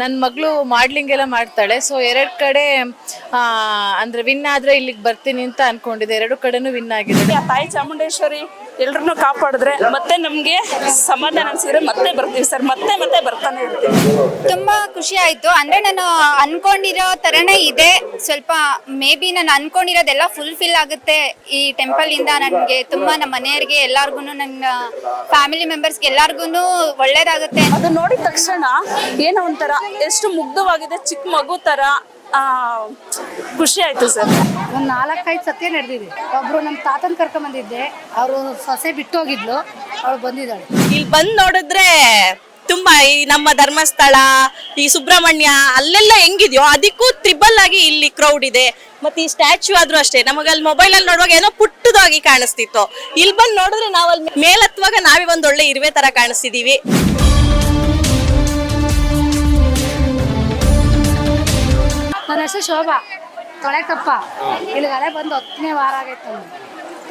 ನನ್ನ ಮಗಳು ಮಾಡ್ಲಿಂಗ್ ಎಲ್ಲ ಮಾಡ್ತಾಳೆ. ಸೊ ಎರಡು ಕಡೆ ಅಂದ್ರೆ ವಿನ್ ಆದ್ರೆ ಇಲ್ಲಿಗೆ ಬರ್ತೀನಿ ಅಂತ ಅನ್ಕೊಂಡಿದ್ದೆ. ಎರಡು ಕಡೆನೂ ವಿನ್ ಆಗಿದೆ ತಾಯಿ ಚಾಮುಂಡೇಶ್ವರಿ? ಎಲ್ರನ್ನೂ ಕಾಪಾಡಿದ್ರೆ ಮತ್ತೆ ನಮಗೆ ಸಮಾಧಾನ ಅನ್ಸಿದ್ರೆ ಮತ್ತೆ ಬರ್ತೀವಿ ಸರ್. ಮತ್ತೆ ಮತ್ತೆ ಬರ್ತಾನೆ ಇರ್ತೀವಿ. ತುಂಬಾ ಖುಷಿ ಆಯ್ತು. ಅಂದ್ರೆ ನಾನು ಅನ್ಕೊಂಡಿರೋ ತರನೇ ಇದೆ. ಸ್ವಲ್ಪ ಮೇ ಬಿ ನಾನು ಅನ್ಕೊಂಡಿರೋದೆಲ್ಲ ಫುಲ್ಫಿಲ್ ಆಗುತ್ತೆ ಈ ಟೆಂಪಲ್ ಇಂದ ನನಗೆ ತುಂಬಾ ನಮ್ಮ ಮನೆಯವರಿಗೆ ಎಲ್ಲಾರ್ಗು ನನ್ನ ಫ್ಯಾಮಿಲಿ ಮೆಂಬರ್ಸ್ಗೆ ಎಲ್ಲಾರ್ಗು ಒಳ್ಳೇದಾಗುತ್ತೆ ಅದು ನೋಡಿದ ತಕ್ಷಣ ಏನೋ ಒಂಥರ ಎಷ್ಟು ಮುಗ್ಧವಾಗಿದೆ ಚಿಕ್ಕ ಮಗು ತರ. ಖುಷಿ ಆಯ್ತು ಸರ್. ಒಂದು ನಾಲ್ಕೈದು ಸತ್ಯ ನಡೆದಿದೆ. ಒಬ್ರು ನಮ್ಮ ತಾತನ ಕರ್ಕೊಂಬಂದಿದ್ದೆ ಅವರು ಸೊಸೆ ಬಿಟ್ಟು ಹೋಗಿದ್ಲು ಅವಳು ಬಂದಿದ್ದಾಳೆ. ಇಲ್ಲಿ ಬಂದ್ ನೋಡಿದ್ರೆ ತುಂಬಾ ಈ ನಮ್ಮ ಧರ್ಮಸ್ಥಳ ಈ ಸುಬ್ರಹ್ಮಣ್ಯ ಅಲ್ಲೆಲ್ಲ ಹೆಂಗಿದ್ಯೋ ಅದಕ್ಕೂ ತ್ರಿಬಲ್ ಆಗಿ ಇಲ್ಲಿ ಕ್ರೌಡ್ ಇದೆ. ಮತ್ತೆ ಈ ಸ್ಟ್ಯಾಚ್ಯೂ ಆದ್ರೂ ಅಷ್ಟೇ ನಮಗೆ ಅಲ್ಲಿ ಮೊಬೈಲ್ ಅಲ್ಲಿ ನೋಡುವಾಗ ಏನೋ ಪುಟ್ಟದಾಗಿ ಕಾಣಿಸ್ತಿತ್ತು. ಇಲ್ಲಿ ಬಂದು ನೋಡಿದ್ರೆ ನಾವಲ್ಲಿ ಮೇಲತ್ವಾಗ ನಾವೇ ಒಂದ್ ಒಳ್ಳೆ ಇರುವೆ ತರ ಕಾಣಿಸ್ತಿದೀವಿ. ನನ್ನ ಶೋಭಾ. ತೊಳೆಕಪ್ಪ. ಹಳೆ ಬಂದು ಹತ್ತನೇ ವಾರ ಆಗೈತೆ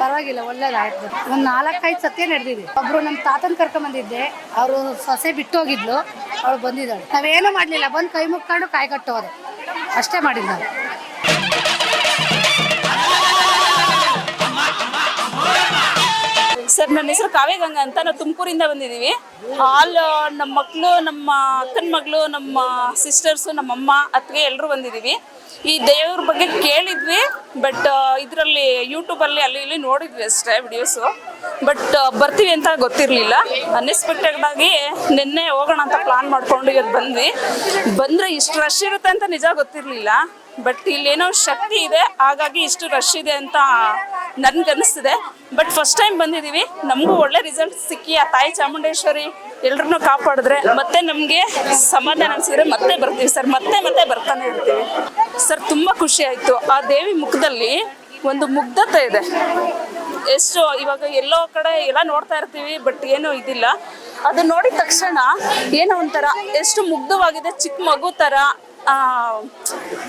ಪರವಾಗಿಲ್ಲ, ಒಳ್ಳೇದಾಯ್ತು. ಒಂದು ನಾಲ್ಕೈದು ಸತ್ಯ ನಡೆದಿದೆ. ಒಬ್ರು ನಮ್ಮ ತಾತನ ಕರ್ಕೊಂಬಂದಿದ್ದೆ ಅವರು ಸೊಸೆ ಬಿಟ್ಟು ಹೋಗಿದ್ಲು. ಅವಳು ಬಂದಿದ್ದಾಳೆ. ನಾವೇನು ಮಾಡಲಿಲ್ಲ. ಬಂದು ಕೈ ಮುಕ್ಕೊಂಡು ಕಾಯಿ ಕಟ್ಟೋದು ಅಷ್ಟೇ ಮಾಡಿದ್ದು ಸರ್, ನನ್ನ ಹೆಸರು ಕಾವ್ಯಗಂಗಾ ಅಂತ. ನಾವು ತುಮಕೂರಿಂದ ಬಂದಿದ್ದೀವಿ. ಆಲ್ ನಮ್ಮ ಮಕ್ಕಳು ನಮ್ಮ ಅಕ್ಕನ ಮಗಳು, ನಮ್ಮ ಸಿಸ್ಟರ್ಸು ನಮ್ಮಮ್ಮ ಅತ್ತಿಗೆ ಎಲ್ಲರೂ ಬಂದಿದ್ದೀವಿ. ಈ ದೇವ್ರ ಬಗ್ಗೆ ಕೇಳಿದ್ವಿ ಬಟ್ ಇದರಲ್ಲಿ ಯೂಟ್ಯೂಬಲ್ಲಿ ಅಲ್ಲಿ ಇಲ್ಲಿ ನೋಡಿದ್ವಿ ಅಷ್ಟೇ ವಿಡಿಯೋಸು ಬಟ್ ಬರ್ತೀವಿ ಅಂತ ಗೊತ್ತಿರಲಿಲ್ಲ. ಅನ್ಎಕ್ಸ್ಪೆಕ್ಟೆಡ್ ಆಗಿ ನಿನ್ನೆ ಹೋಗೋಣ ಅಂತ ಪ್ಲಾನ್ ಮಾಡ್ಕೊಂಡು ಇವತ್ತು ಬಂದ್ವಿ. ಬಂದರೆ ಇಷ್ಟು ರಶ್ ಇರುತ್ತೆ ಅಂತ ನಿಜ ಗೊತ್ತಿರಲಿಲ್ಲ. ಬಟ್ ಇಲ್ಲೇನೋ ಶಕ್ತಿ ಇದೆ, ಹಾಗಾಗಿ ಇಷ್ಟು ರಶ್ ಇದೆ ಅಂತ ನನ್ಗನ್ನಿಸ್ತಿದೆ. ಬಟ್ ಫಸ್ಟ್ ಟೈಮ್ ಬಂದಿದ್ದೀವಿ ನಮಗೂ ಒಳ್ಳೆ ರಿಸಲ್ಟ್ ಸಿಕ್ಕಿ, ಆ ತಾಯಿ ಚಾಮುಂಡೇಶ್ವರಿ ಎಲ್ರನ್ನೂ ಕಾಪಾಡಿದ್ರೆ ಮತ್ತೆ ನಮಗೆ ಸಮಾಧಾನ ಅನಿಸಿದ್ರೆ ಮತ್ತೆ ಬರ್ತೀವಿ ಸರ್, ಮತ್ತೆ ಮತ್ತೆ ಬರ್ತಾನೆ ಇರ್ತೀವಿ. ಸರ್, ತುಂಬ ಖುಷಿ ಆಯಿತು. ಆ ದೇವಿ ಮುಖದಲ್ಲಿ ಒಂದು ಮುಗ್ಧತೆ ಇದೆ. ಎಷ್ಟು ಇವಾಗ ಎಲ್ಲೋ ಕಡೆ ಎಲ್ಲ ನೋಡ್ತಾ ಇರ್ತೀವಿ ಬಟ್ ಏನೂ ಇದಿಲ್ಲ. ಅದು ನೋಡಿದ ತಕ್ಷಣ ಏನೋ ಒಂಥರ, ಎಷ್ಟು ಮುಗ್ಧವಾಗಿದೆ, ಚಿಕ್ಕ ಮಗು ಥರ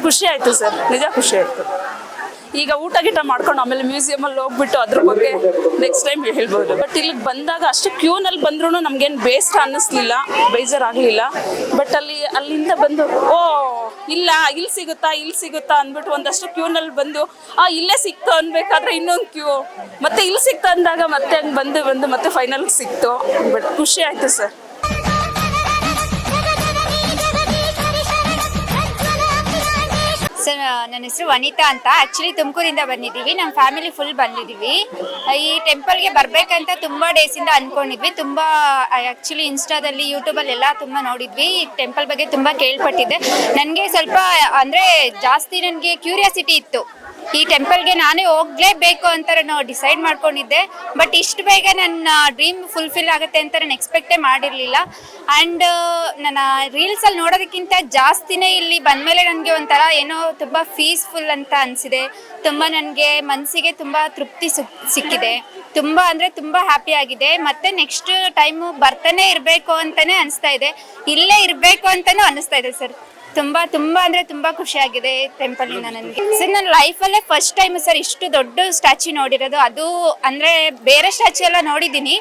ಖುಷಿ ಆಯ್ತು ಸರ್, ನಿಜ ಖುಷಿ ಆಯಿತು. ಈಗ ಊಟ ಗೀಟ ಮಾಡ್ಕೊಂಡು ಆಮೇಲೆ ಮ್ಯೂಸಿಯಂ ಅಲ್ಲಿ ಹೋಗ್ಬಿಟ್ಟು ಅದ್ರ ಬಗ್ಗೆ ನೆಕ್ಸ್ಟ್ ಟೈಮ್ ಹೇಳ್ಬೋದು. ಬಟ್ ಇಲ್ಲಿಗೆ ಬಂದಾಗ ಅಷ್ಟು ಕ್ಯೂನಲ್ಲಿ ಬಂದ್ರೂ ನಮ್ಗೇನು ಬೇಸ್ಟ್ ಅನ್ನಿಸ್ಲಿಲ್ಲ, ಬೇಜಾರಾಗಲಿಲ್ಲ. ಬಟ್ ಅಲ್ಲಿ, ಅಲ್ಲಿಂದ ಬಂದು, ಓ, ಇಲ್ಲ, ಇಲ್ಲಿ ಸಿಗುತ್ತಾ ಇಲ್ಲಿ ಸಿಗುತ್ತಾ? ಅಂದ್ಬಿಟ್ಟು ಒಂದಷ್ಟು ಕ್ಯೂನಲ್ಲಿ ಬಂದು, ಆ, ಇಲ್ಲೇ ಸಿಕ್ತು ಅನ್ಬೇಕಾದ್ರೆ ಇನ್ನೊಂದು ಕ್ಯೂ ಮತ್ತೆ ಇಲ್ಲಿ ಸಿಕ್ತು ಅಂದಾಗ ಮತ್ತೆ ಹಂಗೆ ಬಂದು ಬಂದು ಮತ್ತೆ ಫೈನಲ್ ಸಿಕ್ತು. ಬಟ್ ಖುಷಿ ಆಯ್ತು ಸರ್. ಸರ್ ನನ್ನ ಹೆಸರು ವನಿತಾ ಅಂತ. ಆಕ್ಚುಲಿ ತುಮಕೂರಿಂದ ಬಂದಿದ್ದೀವಿ. ನಮ್ಮ ಫ್ಯಾಮಿಲಿ ಫುಲ್ ಬಂದಿದ್ದೀವಿ. ಈ ಟೆಂಪಲ್ಗೆ ಬರಬೇಕಂತ ತುಂಬ ಡೇಸಿಂದ ಅಂದ್ಕೊಂಡಿದ್ವಿ ತುಂಬ ಆ್ಯಕ್ಚುಲಿ ಇನ್ಸ್ಟಾದಲ್ಲಿ ಯೂಟ್ಯೂಬಲ್ಲಿ ಎಲ್ಲ ತುಂಬ ನೋಡಿದ್ವಿ. ಈ ಟೆಂಪಲ್ ಬಗ್ಗೆ ತುಂಬ ಕೇಳ್ಪಟ್ಟಿದ್ದೆ. ನನಗೆ ಸ್ವಲ್ಪ, ಅಂದರೆ ಜಾಸ್ತಿ ನನಗೆ ಕ್ಯೂರಿಯಾಸಿಟಿ ಇತ್ತು. ಈ ಟೆಂಪಲ್ಗೆ ನಾನೇ ಹೋಗ್ಲೇಬೇಕು ಅಂತ ನಾನು ಡಿಸೈಡ್ ಮಾಡ್ಕೊಂಡಿದ್ದೆ. ಬಟ್ ಇಷ್ಟು ಬೇಗ ನನ್ನ ಡ್ರೀಮ್ ಫುಲ್ಫಿಲ್ ಆಗುತ್ತೆ ಅಂತ ನಾನು ಎಕ್ಸ್ಪೆಕ್ಟೇ ಮಾಡಿರಲಿಲ್ಲ. ಆ್ಯಂಡ್ ನನ್ನ ರೀಲ್ಸಲ್ಲಿ ನೋಡೋದಕ್ಕಿಂತ ಜಾಸ್ತಿನೇ ಇಲ್ಲಿ ಬಂದಮೇಲೆ ನನಗೆ ಒಂಥರ ಏನೋ ತುಂಬ ಪೀಸ್ಫುಲ್ ಅಂತ ಅನಿಸಿದೆ. ತುಂಬ ನನಗೆ ಮನಸ್ಸಿಗೆ ತುಂಬ ತೃಪ್ತಿ ಸುಕ್ ಸಿಕ್ಕಿದೆ. ತುಂಬ ಅಂದರೆ ತುಂಬ ಹ್ಯಾಪಿ ಆಗಿದೆ. ಮತ್ತೆ ನೆಕ್ಸ್ಟ್ ಟೈಮು ಬರ್ತಾನೆ ಇರಬೇಕು ಅಂತಲೇ ಅನಿಸ್ತಾ ಇದೆ. ಇಲ್ಲೇ ಇರಬೇಕು ಅಂತಲೂ ಅನಿಸ್ತಾ ಇದೆ ಸರ್ ತುಂಬ, ತುಂಬಾ ಅಂದರೆ ತುಂಬ ಖುಷಿಯಾಗಿದೆ ಇಂದ ನನಗೆ. ಸರ್ ನನ್ನ ಲೈಫಲ್ಲೇ ಫಸ್ಟ್ ಟೈಮ್ ಸರ್ ಇಷ್ಟು ದೊಡ್ಡ ಸ್ಟ್ಯಾಚು ನೋಡಿರೋದು. ಅದು ಅಂದ್ರೆ ಬೇರೆ ಸ್ಟ್ಯಾಚು ಎಲ್ಲ ನೋಡಿದ್ದೀನಿ.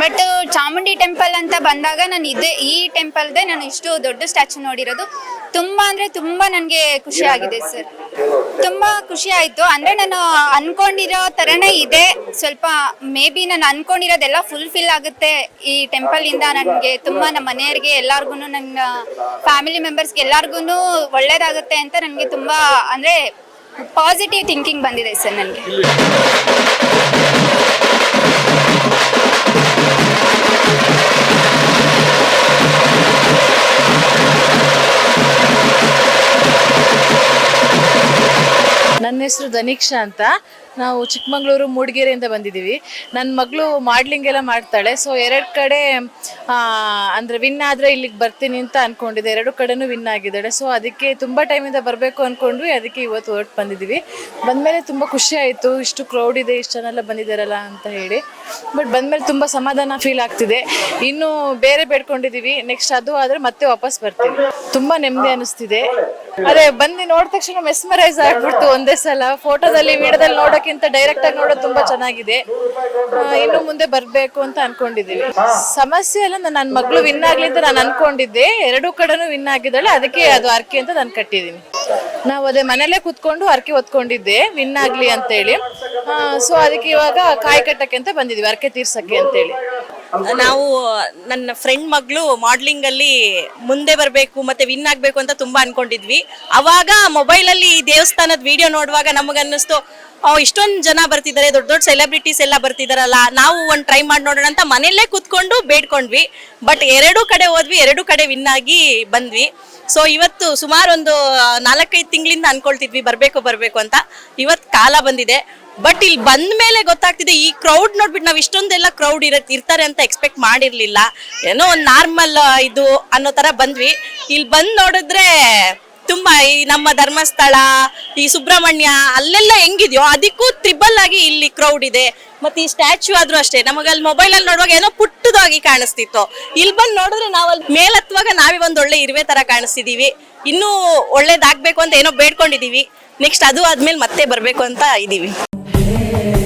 ಬಟ್ ಚಾಮುಂಡಿ ಟೆಂಪಲ್ ಅಂತ ಬಂದಾಗ ನಾನು ಇದೇ ಈ ಟೆಂಪಲ್ದೇ ನಾನು ಇಷ್ಟು ದೊಡ್ಡ ಸ್ಟ್ಯಾಚು ನೋಡಿರೋದು. ತುಂಬ ಅಂದರೆ ತುಂಬ ನನಗೆ ಖುಷಿ ಆಗಿದೆ ಸರ್ ತುಂಬ ಖುಷಿ ಆಯಿತು. ಅಂದರೆ ನಾನು ಅನ್ಕೊಂಡಿರೋ ಥರನೇ ಇದೆ. ಸ್ವಲ್ಪ ಮೇ ಬಿ ನಾನು ಅನ್ಕೊಂಡಿರೋದೆಲ್ಲ ಫುಲ್ಫಿಲ್ ಆಗುತ್ತೆ ಈ ಟೆಂಪಲಿಂದ ನನಗೆ. ತುಂಬ ನಮ್ಮ ಮನೆಯವ್ರಿಗೆ ಎಲ್ಲಾರ್ಗು ನನ್ನ ಫ್ಯಾಮಿಲಿ ಮೆಂಬರ್ಸ್ಗೆ ಎಲ್ಲಾರ್ಗು ಒಳ್ಳೇದಾಗುತ್ತೆ ಅಂತ ನನಗೆ ತುಂಬ ಅಂದರೆ ಪಾಸಿಟಿವ್ ಥಿಂಕಿಂಗ್ ಬಂದಿದೆ ಸರ್ ನನಗೆ. ಹೆಸರು ಧನೀಕ್ಷಾ ಅಂತ. ನಾವು ಚಿಕ್ಕಮಗಳೂರು, ಮೂಡಿಗೆರೆಯಿಂದ ಬಂದಿದ್ದೀವಿ. ನನ್ನ ಮಗಳು ಮಾಡ್ಲಿಂಗ್ ಎಲ್ಲ ಮಾಡ್ತಾಳೆ. ಸೊ ಎರಡು ಕಡೆ ಅಂದ್ರೆ ವಿನ್ ಆದ್ರೆ ಇಲ್ಲಿಗೆ ಬರ್ತೀನಿ ಅಂತ ಅಂದ್ಕೊಂಡಿದ್ದೆ ಎರಡು ಕಡೆನೂ ವಿನ್ ಆಗಿದ್ದಾಳೆ. ಸೊ ಅದಕ್ಕೆ ತುಂಬಾ ಟೈಮಿಂದ ಬರಬೇಕು ಅಂದ್ಕೊಂಡ್ವಿ ಅದಕ್ಕೆ ಇವತ್ತು ಹೊರಟು ಬಂದಿದ್ದೀವಿ. ಬಂದ್ಮೇಲೆ ತುಂಬಾ ಖುಷಿ ಆಯಿತು. ಇಷ್ಟು ಕ್ರೌಡ್ ಇದೆ, ಇಷ್ಟು ಜನ ಎಲ್ಲ ಬಂದಿದ್ದಾರಲ್ಲ ಅಂತ ಹೇಳಿ. ಬಟ್ ಬಂದ್ಮೇಲೆ ತುಂಬಾ ಸಮಾಧಾನ ಫೀಲ್ ಆಗ್ತಿದೆ. ಇನ್ನೂ ಬೇರೆ ಬೇಡ್ಕೊಂಡಿದ್ದೀವಿ. ನೆಕ್ಸ್ಟ್ ಅದು ಆದ್ರೆ ಮತ್ತೆ ವಾಪಸ್ ಬರ್ತೀವಿ ತುಂಬಾ ನೆಮ್ಮದಿ ಅನಿಸ್ತಿದೆ. ಅದೇ, ಬಂದು ನೋಡಿದ ತಕ್ಷಣ ಮೆಸ್ಮರೈಸ್ ಆಗ್ಬಿಡ್ತು ಒಂದೇ ಸಲ. ಫೋಟೋದಲ್ಲಿ ವಿಡಿಯೋದಲ್ಲಿ ನೋಡೋಕ್ಕಿಂತ ಡೈರೆಕ್ಟ್ ಆಗಿ ನೋಡೋದು ತುಂಬಾ ಚೆನ್ನಾಗಿದೆ. ಇನ್ನು ಮುಂದೆ ಬರ್ಬೇಕು ಅಂತ ಅನ್ಕೊಂಡಿದೀವಿ ಸಮಸ್ಯೆ ಎಲ್ಲ ನನ್ನ ಮಗಳು ವಿನ್ ಆಗ್ಲಿ ಅಂತ ನಾನು ಅನ್ಕೊಂಡಿದ್ದೆ. ಎರಡೂ ಕಡೆನೂ ವಿನ್ ಆಗಿದ್ದಾಳೆ ಅದಕ್ಕೆ ಅದು ಅರ್ಕೆ ಅಂತ ನಾನು ಕಟ್ಟಿದೀನಿ ನಾವು ಅದೇ ಮನೇಲೆ ಕುತ್ಕೊಂಡು ಅರ್ಕೆ ಹೊತ್ಕೊಂಡಿದ್ದೆ ವಿನ್ ಆಗ್ಲಿ ಅಂತೇಳಿ. ಸೊ ಅದಕ್ಕೆ ಇವಾಗ ಕಾಯಿ ಕಟ್ಟಕ್ಕೆ ಅಂತ ಬಂದಿದ್ವಿ ಅರ್ಕೆ ತೀರ್ಸಕ್ಕೆ ಅಂತೇಳಿ. ನಾವು, ನನ್ನ ಫ್ರೆಂಡ್ ಮಗಳು ಮಾಡ್ಲಿಂಗ್ ಅಲ್ಲಿ ಮುಂದೆ ಬರಬೇಕು ಮತ್ತೆ ವಿನ್ ಆಗ್ಬೇಕು ಅಂತ ತುಂಬಾ ಅನ್ಕೊಂಡಿದ್ವಿ. ಅವಾಗ ಮೊಬೈಲ್ ಅಲ್ಲಿ ದೇವಸ್ಥಾನದ ವಿಡಿಯೋ ನೋಡುವಾಗ ನಮಗನ್ನಿಸ್ತು ಇಷ್ಟೊಂದು ಜನ ಬರ್ತಿದ್ದಾರೆ ದೊಡ್ಡ ದೊಡ್ಡ ಸೆಲೆಬ್ರಿಟೀಸ್ ಎಲ್ಲ ಬರ್ತಿದಾರಲ್ಲ, ನಾವು ಒಂದ್ ಟ್ರೈ ಮಾಡಿ ನೋಡೋಣ ಅಂತ ಮನೆಯಲ್ಲೇ ಕುತ್ಕೊಂಡು ಬೇಡ್ಕೊಂಡ್ವಿ. ಬಟ್ ಎರಡು ಕಡೆ ಹೋದ್ವಿ, ಎರಡು ಕಡೆ ವಿನ್ ಆಗಿ ಬಂದ್ವಿ. ಸೊ ಇವತ್ತು ಸುಮಾರು ಒಂದು ನಾಲ್ಕೈದು ತಿಂಗಳಿಂದ ಅನ್ಕೊಳ್ತಿದ್ವಿ, ಬರಬೇಕು ಬರಬೇಕು ಅಂತ. ಇವತ್ತು ಕಾಲ ಬಂದಿದೆ. ಬಟ್ ಇಲ್ಲಿ ಬಂದ ಮೇಲೆ ಗೊತ್ತಾಗ್ತಿದೆ, ಈ ಕ್ರೌಡ್ ನೋಡ್ಬಿಟ್ಟು ನಾವು ಇಷ್ಟೊಂದೆಲ್ಲ ಕ್ರೌಡ್ ಇರ ಇರ್ತಾರೆ ಅಂತ ಎಕ್ಸ್ಪೆಕ್ಟ್ ಮಾಡಿರ್ಲಿಲ್ಲ. ಏನೋ ಒಂದು ನಾರ್ಮಲ್ ಇದು ಅನ್ನೋ ತರ ಬಂದ್ವಿ. ಇಲ್ಲಿ ಬಂದು ನೋಡಿದ್ರೆ ತುಂಬಾ ಈ ನಮ್ಮ ಧರ್ಮಸ್ಥಳ, ಈ ಸುಬ್ರಹ್ಮಣ್ಯ ಅಲ್ಲೆಲ್ಲ ಹೆಂಗಿದ್ಯೋ ಅದಕ್ಕೂ ತ್ರಿಬಲ್ ಆಗಿ ಇಲ್ಲಿ ಕ್ರೌಡ್ ಇದೆ. ಮತ್ತೆ ಈ ಸ್ಟ್ಯಾಚ್ಯೂ ಆದ್ರೂ ಅಷ್ಟೇ, ನಮಗೆ ಅಲ್ಲಿ ಮೊಬೈಲ್ ಅಲ್ಲಿ ನೋಡುವಾಗ ಏನೋ ಪುಟ್ಟದಾಗಿ ಕಾಣಿಸ್ತಿತ್ತು. ಇಲ್ಲಿ ಬಂದು ನೋಡಿದ್ರೆ ನಾವು ಅಲ್ಲಿ ಮೇಲತ್ವಾಗ ನಾವೇ ಒಂದ್ ಒಳ್ಳೆ ಇರುವೆ ತರ ಕಾಣಿಸ್ತಿದೀವಿ. ಇನ್ನೂ ಒಳ್ಳೇದಾಗ್ಬೇಕು ಅಂತ ಏನೋ ಬೇಡ್ಕೊಂಡಿದೀವಿ. ನೆಕ್ಸ್ಟ್ ಅದು ಆದ್ಮೇಲೆ ಮತ್ತೆ ಬರಬೇಕು ಅಂತ ಇದೀವಿ. yeah.